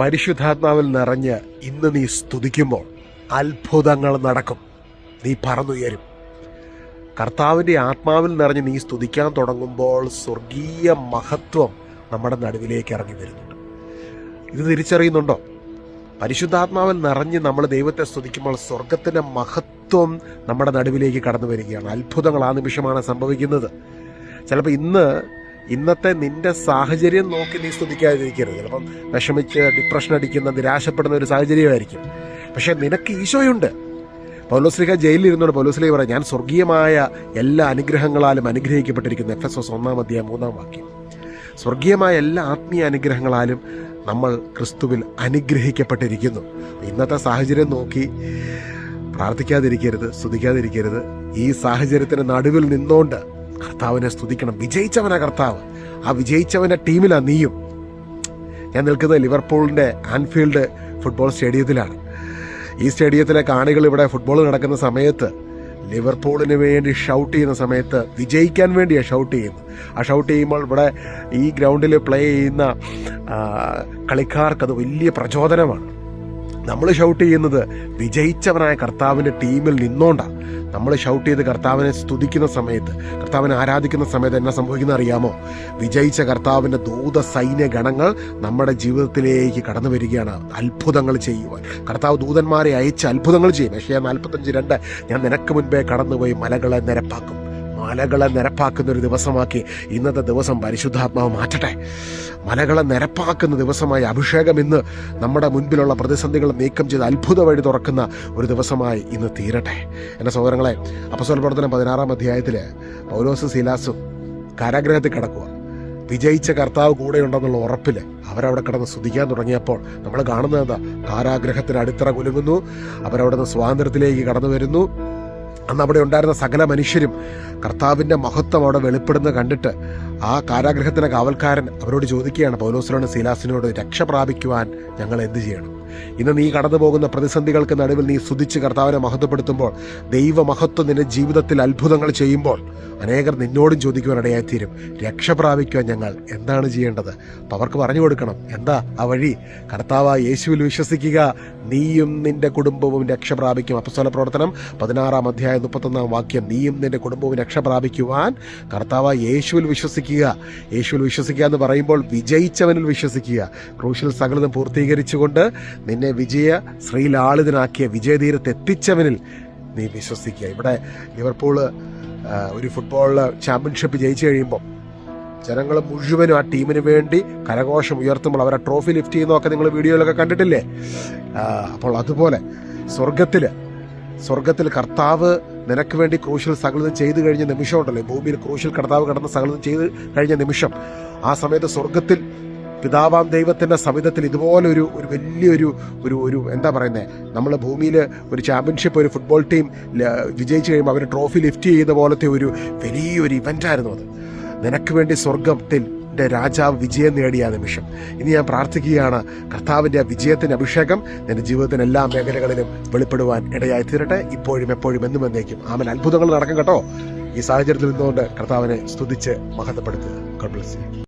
പരിശുദ്ധാത്മാവിൽ നിറഞ്ഞ് ഇന്ന് നീ സ്തുതിക്കുമ്പോൾ അത്ഭുതങ്ങൾ നടക്കും. നീ പറന്നുയരും. കർത്താവിന്റെ ആത്മാവിൽ നിറഞ്ഞ് നീ സ്തുതിക്കാൻ തുടങ്ങുമ്പോൾ സ്വർഗീയ മഹത്വം നമ്മുടെ നടുവിലേക്ക് ഇറങ്ങി വരുന്നുണ്ട്. ഇത് തിരിച്ചറിയുന്നുണ്ടോ? പരിശുദ്ധാത്മാവിൽ നിറഞ്ഞ് നമ്മൾ ദൈവത്തെ സ്തുതിക്കുമ്പോൾ സ്വർഗത്തിന്റെ മഹത്വം നമ്മുടെ നടുവിലേക്ക് കടന്നു വരികയാണ്. അത്ഭുതങ്ങൾ ആ നിമിഷമാണ് സംഭവിക്കുന്നത്. ചിലപ്പോൾ ഇന്ന് ഇന്നത്തെ നിന്റെ സാഹചര്യം നോക്കി നീ സ്തുതിക്കാതിരിക്കരുത്. ചിലപ്പം വിഷമിച്ച് ഡിപ്രഷൻ അടിക്കുന്ന നിരാശപ്പെടുന്ന ഒരു സാഹചര്യമായിരിക്കും. പക്ഷേ നിനക്ക് ഈശോയുണ്ട്. പൗലോസ്ലിഹ ജയിലിൽ ഇരുന്നുകൊണ്ട് പൗലോസ്ലിക പറയാം ഞാൻ സ്വർഗീയമായ എല്ലാ അനുഗ്രഹങ്ങളാലും അനുഗ്രഹിക്കപ്പെട്ടിരിക്കുന്നു. എഫ് എസ് എസ് ഒന്നാം അധ്യായം മൂന്നാം വാക്യം. സ്വർഗീയമായ എല്ലാ ആത്മീയ അനുഗ്രഹങ്ങളാലും നമ്മൾ ക്രിസ്തുവിൽ അനുഗ്രഹിക്കപ്പെട്ടിരിക്കുന്നു. ഇന്നത്തെ സാഹചര്യം നോക്കി പ്രാർത്ഥിക്കാതിരിക്കരുത് സ്തുതിക്കാതിരിക്കരുത്. ഈ സാഹചര്യത്തിന് നടുവിൽ നിന്നുകൊണ്ട് കർത്താവിനെ സ്തുതിക്കണം. വിജയിച്ചവനാ കർത്താവ്. ആ വിജയിച്ചവന്റെ ടീമിലാണ് നീയും. ഞാൻ നിൽക്കുന്നത് ലിവർപൂളിന്റെ ആൻഫീൽഡ് ഫുട്ബോൾ സ്റ്റേഡിയത്തിലാണ്. ഈ സ്റ്റേഡിയത്തിലെ കാണികൾ ഇവിടെ ഫുട്ബോൾ നടക്കുന്ന സമയത്ത് ലിവർപൂളിന് വേണ്ടി ഷൗട്ട് ചെയ്യുന്ന സമയത്ത് വിജയിക്കാൻ വേണ്ടിയാണ് ഷൗട്ട് ചെയ്യുന്നത്. ആ ഷൗട്ട് ചെയ്യുമ്പോൾ ഇവിടെ ഈ ഗ്രൗണ്ടിൽ പ്ലേ ചെയ്യുന്ന കളിക്കാർക്കത് കളിക്കാർക്ക് വലിയ പ്രചോദനമാണ്. നമ്മൾ ഷൗട്ട് ചെയ്യുന്നത് വിജയിച്ചവനായ കർത്താവിന്റെ ടീമിൽ നിന്നോണ്ടാണ്. നമ്മൾ ഷൗട്ട് ചെയ്ത് കർത്താവിനെ സ്തുതിക്കുന്ന സമയത്ത് കർത്താവിനെ ആരാധിക്കുന്ന സമയത്ത് എന്നാ സംഭവിക്കുന്ന അറിയാമോ? വിജയിച്ച കർത്താവിന്റെ ദൂത സൈന്യ ഗണങ്ങൾ നമ്മുടെ ജീവിതത്തിലേക്ക് കടന്നു വരികയാണ്. അത്ഭുതങ്ങൾ ചെയ്യുവാൻ. കർത്താവ് ദൂതന്മാരെ അയച്ച് അത്ഭുതങ്ങൾ ചെയ്യും. പക്ഷേ നാൽപ്പത്തഞ്ച് രണ്ട് ഞാൻ നിനക്ക് മുൻപേ കടന്നുപോയി മലകളെ നിരപ്പാക്കും. മലകളെ നിരപ്പാക്കുന്ന ഒരു ദിവസമാക്കി ഇന്നത്തെ ദിവസം പരിശുദ്ധാത്മാവ് മാറ്റട്ടെ. മലകളെ നിരപ്പാക്കുന്ന ദിവസമായി അഭിഷേകം ഇന്ന് നമ്മുടെ മുൻപിലുള്ള പ്രതിസന്ധികൾ നീക്കം ചെയ്ത് അത്ഭുത വഴി തുറക്കുന്ന ഒരു ദിവസമായി ഇന്ന് തീരട്ടെ. എന്റെ സഹോദരങ്ങളെ അപ്പസോൽ പ്രവർത്തനം പതിനാറാം അധ്യായത്തിൽ പൗലോസ് സീലാസും കാരാഗ്രഹത്തിൽ കിടക്കുക വിജയിച്ച കർത്താവ് കൂടെയുണ്ടെന്നുള്ള ഉറപ്പിൽ അവരവിടെ കിടന്ന് സ്തുതിക്കാൻ തുടങ്ങിയപ്പോൾ നമ്മൾ കാണുന്നത് കാരാഗ്രഹത്തിന് അടിത്തറ കുലുങ്ങുന്നു. അവരവിടെ നിന്ന് സ്വാതന്ത്ര്യത്തിലേക്ക് കടന്നു വരുന്നു. അന്ന് അവിടെ ഉണ്ടായിരുന്ന സകല മനുഷ്യരും കർത്താവിന്റെ മഹത്വം അവിടെ വെളിപ്പെടുന്നത് കണ്ടിട്ട് ആ കാരാഗ്രഹത്തിലെ കാവൽക്കാരൻ അവരോട് ചോദിക്കുകയാണ് പൗലോസിനോട് സീലാസിനോട് രക്ഷ പ്രാപിക്കുവാൻ ഞങ്ങൾ എന്ത് ചെയ്യണം? ഇന്ന് നീ കടന്നു പോകുന്ന പ്രതിസന്ധികൾക്ക് നടുവിൽ നീ സ്തുതിച്ച് കർത്താവിനെ മഹത്വപ്പെടുത്തുമ്പോൾ ദൈവമഹത്വം നിന്റെ ജീവിതത്തിൽ അത്ഭുതങ്ങൾ ചെയ്യുമ്പോൾ അനേകർ നിന്നോടും ചോദിക്കുവാൻ ഇടയായിത്തീരും. രക്ഷ പ്രാപിക്കുവാൻ ഞങ്ങൾ എന്താണ് ചെയ്യേണ്ടത്? അപ്പം അവർക്ക് പറഞ്ഞു കൊടുക്കണം എന്താ ആ വഴി? കർത്താവ് യേശുവിൽ വിശ്വസിക്കുക. നീയും നിന്റെ കുടുംബവും രക്ഷ പ്രാപിക്കും. അപ്പസ്വല പ്രവർത്തനം പതിനാറാം അധ്യായം മുപ്പത്തൊന്നാം വാക്യം നീയും നിന്റെ കുടുംബവും രക്ഷ പ്രാപിക്കുവാൻ കർത്താവ് യേശുവിൽ വിശ്വസിക്കുക. യേശുവിൽ വിശ്വസിക്കുക എന്ന് പറയുമ്പോൾ വിജയിച്ചവനിൽ വിശ്വസിക്കുക. ക്രൂശിൽ സകലതും പൂർത്തീകരിച്ചുകൊണ്ട് നിന്നെ വിജയ ശ്രീലാളിതനാക്കിയ വിജയതീരത്ത് എത്തിച്ചവനിൽ നീ വിശ്വസിക്കുക. ഇവിടെ ലിവർപൂൾ ഒരു ഫുട്ബോൾ ചാമ്പ്യൻഷിപ്പ് ജയിച്ചു കഴിയുമ്പോൾ ജനങ്ങൾ മുഴുവനും ആ ടീമിന് വേണ്ടി കരഘോഷം ഉയർത്തുമ്പോൾ അവരെ ട്രോഫി ലിഫ്റ്റ് ചെയ്യുന്നതൊക്കെ നിങ്ങൾ വീഡിയോയിലൊക്കെ കണ്ടിട്ടില്ലേ? അപ്പോൾ അതുപോലെ സ്വർഗത്തിൽ സ്വർഗത്തിൽ കർത്താവ് നിനക്ക് വേണ്ടി ക്രൂശിൽ സകലതും ചെയ്തു കഴിഞ്ഞ നിമിഷം ഉണ്ടല്ലേ ഭൂമിയിൽ ക്രൂശിൽ കർത്താവ് കടന്ന് സകലതും ചെയ്തു കഴിഞ്ഞ നിമിഷം. ആ സമയത്ത് സ്വർഗത്തിൽ പിതാവാം ദൈവത്തിന്റെ സവിധത്തിൽ ഇതുപോലെ ഒരു ഒരു വലിയൊരു ഒരു ഒരു എന്താ പറയുന്നത് നമ്മൾ ഭൂമിയിൽ ഒരു ചാമ്പ്യൻഷിപ്പ് ഒരു ഫുട്ബോൾ ടീം വിജയിച്ചു കഴിയുമ്പോൾ അവർ ട്രോഫി ലിഫ്റ്റ് ചെയ്ത പോലത്തെ ഒരു വലിയൊരു ഇവന്റായിരുന്നു അത്. നിനക്ക് വേണ്ടി സ്വർഗത്തിൽ രാജാവ് വിജയം നേടിയ നിമിഷം. ഇനി ഞാൻ പ്രാർത്ഥിക്കുകയാണ് കർത്താവിന്റെ വിജയത്തിന്റെ അഭിഷേകം നിന്റെ ജീവിതത്തിന് എല്ലാ മേഖലകളിലും വെളിപ്പെടുവാൻ ഇടയായി തീരട്ടെ. ഇപ്പോഴും എപ്പോഴും എന്നും എന്നേക്കും. ആമൻ. അത്ഭുതങ്ങൾ നടക്കും കേട്ടോ. ഈ സാഹചര്യത്തിൽ നിന്നുകൊണ്ട് കർത്താവിനെ സ്തുതിച്ച് മഹത്വപ്പെടുത്തുക.